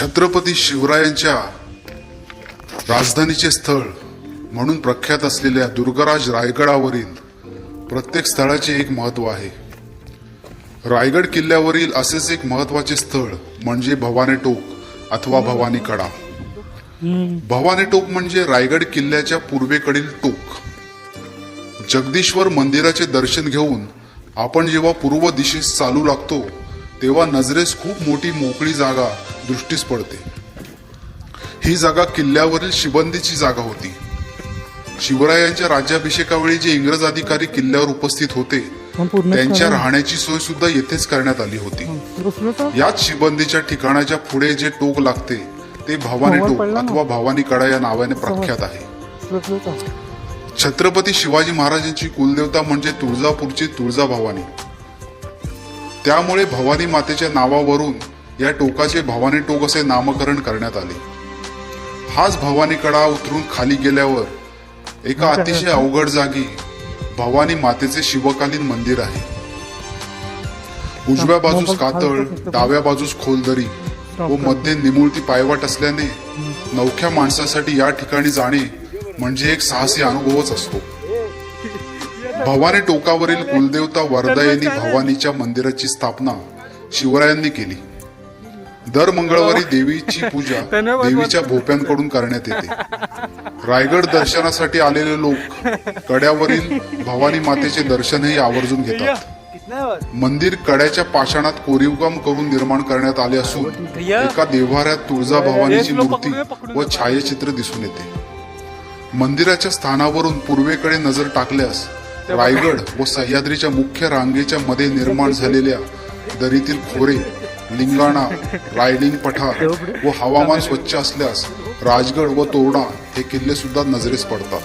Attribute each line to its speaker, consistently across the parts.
Speaker 1: छत्रपती शिवरायांच्या राजधानीचे स्थळ म्हणून प्रख्यात असलेल्या दुर्गराज रायगडावरील प्रत्येक स्थळाचे एक महत्त्व आहे. रायगड किल्ल्यावरील असेच एक महत्त्वाचे स्थळ म्हणजे भवानी टोक अथवा भवानी कडा. भवानी टोक म्हणजे रायगड किल्ल्याच्या पूर्वेकडील टोक. जगदीश्वर मंदिराचे दर्शन घेऊन आपण जेव्हा पूर्व दिशेस चालू लागतो तेव्हा नजरेस खूप मोठी मोकळी जागा दृष्टीस पडते. ही जागा किल्ल्यावरील शिबंदीची जागा होती. शिवरायांच्या राज्याभिषेकावेळी जे इंग्रज अधिकारी किल्ल्यावर उपस्थित होते त्यांच्या राहण्याची सोय सुद्धा येथेच करण्यात आली होती. याच शिबंदीच्या ठिकाणाच्या पुढे जे टोक लागते ते भवानी टोक. अथवा भवानी कडा या नावाने प्रख्यात आहे.
Speaker 2: तर
Speaker 1: छत्रपती शिवाजी महाराजांची कुलदेवता म्हणजे तुळजापूरची तुळजा भवानी त्यामुळे भवानी मातेच्या नावावरून या टोकाचे भवानी टोक असे नामकरण करण्यात आले. हाच भवानी कडा उतरून खाली गेल्यावर एका अतिशय अवघड जागी भवानी मातेचे शिवकालीन मंदिर आहे. उजव्या बाजूस कातळ डाव्या बाजूस खोलदरी व मध्ये निमुळती पायवाट असल्याने नवख्या माणसासाठी या ठिकाणी जाणे म्हणजे एक साहसी अनुभवच असतो. भवानी टोकावरील कुलदेवता वरदायिनी भवानीच्या मंदिराची स्थापना शिवरायांनी केली. दर मंगळवारी देवीची पूजा देवीच्या भोप्यांकडून करण्यात येते. रायगड दर्शनासाठी आलेले लोक कड्यावरील भवानी मातेचे दर्शनही आवर्जून घेतात. मंदिर कड्याच्या पाषाणात कोरीवकाम करून निर्माण करण्यात आले असून एका देव्हाऱ्यात तुळजा भवानीची मूर्ती व छायाचित्र दिसून येते. मंदिराच्या स्थानावरून पूर्वेकडे नजर टाकल्यास रायगड व सह्याद्रीच्या मुख्य रांगेच्या मध्ये निर्माण झालेल्या दरीतील खोरे लिंगाणा रायलिंग पठार व हवामान स्वच्छ असल्यास राजगड व तोरणा हे किल्ले सुद्धा नजरेस पडतात.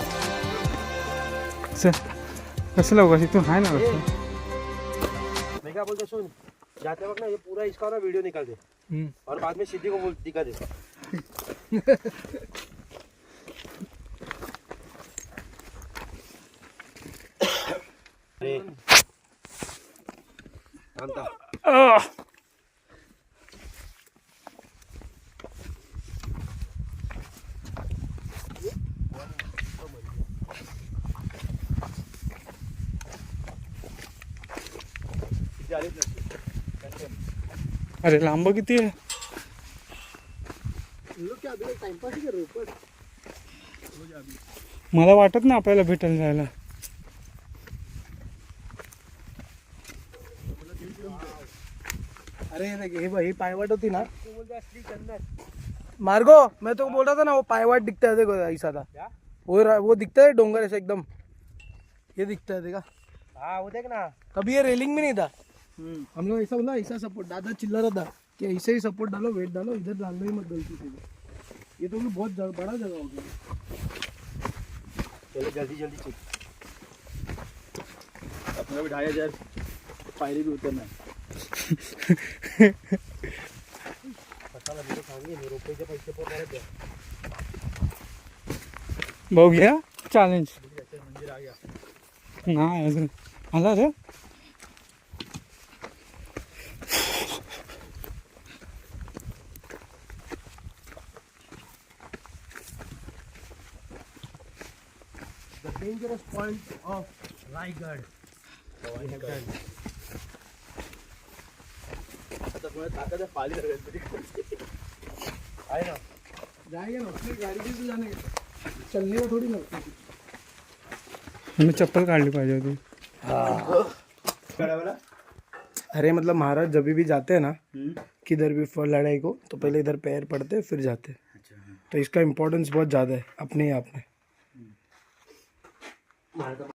Speaker 2: कसं लवकर? इथून आहे ना
Speaker 3: मैं क्या बोलता सुन जाते वक्त ना ये पूरा इसका ना वीडियो निकाल दे.
Speaker 2: हम्म.
Speaker 3: और बाद में सिद्धि को बोल दिखा दे. अरे
Speaker 2: अरे लांब किती आहे? मला वाटत ना आपल्याला भेटायला जायला.
Speaker 4: अरे ये भाई पायवाट होती ना. मार्गो मैं तो बोल रहा था ना वो पायवाट दिखता है देखो ऐसा था. वो वो दिखता है डोंगर ऐसा एकदम. ये दिखता है देखा.
Speaker 3: हाँ वो देख ना.
Speaker 4: कभी ये रेलिंग भी नहीं था? हम लोग ऐसा बोला ऐसा सपोर्ट दादा चिल्ला रहा था कि ऐसे ही सपोर्ट डालो वेट डालो इधर डालना ही मत गलती से. ये तो बहुत ज- बड़ा जगह हो गया।
Speaker 3: चलो जल्दी जल्दी चल।
Speaker 4: अपना भी ढाई हज़ार पायरी भी उतरना
Speaker 3: परत द्या.
Speaker 2: बघूया चॅलेंज नाही आला रे
Speaker 3: dangerous point of
Speaker 4: आता पुढे ताकद आहे पाली
Speaker 3: आहे ना.
Speaker 4: जाएगा ना अपनी गाड़ी से जाने चलने का थोड़ी ना.
Speaker 2: चप्पल काढली पाहिजे होती.
Speaker 4: अरे मतलब महाराज जब भी जाते हैं ना किधर भी लड़ाई को तो पहले इधर पैर पड़ते फिर जाते. हैं. तो इसका इम्पोर्टेंस बहुत ज़्यादा है अपने आप में. ಮಾಡ್ಕೊಬೇಕು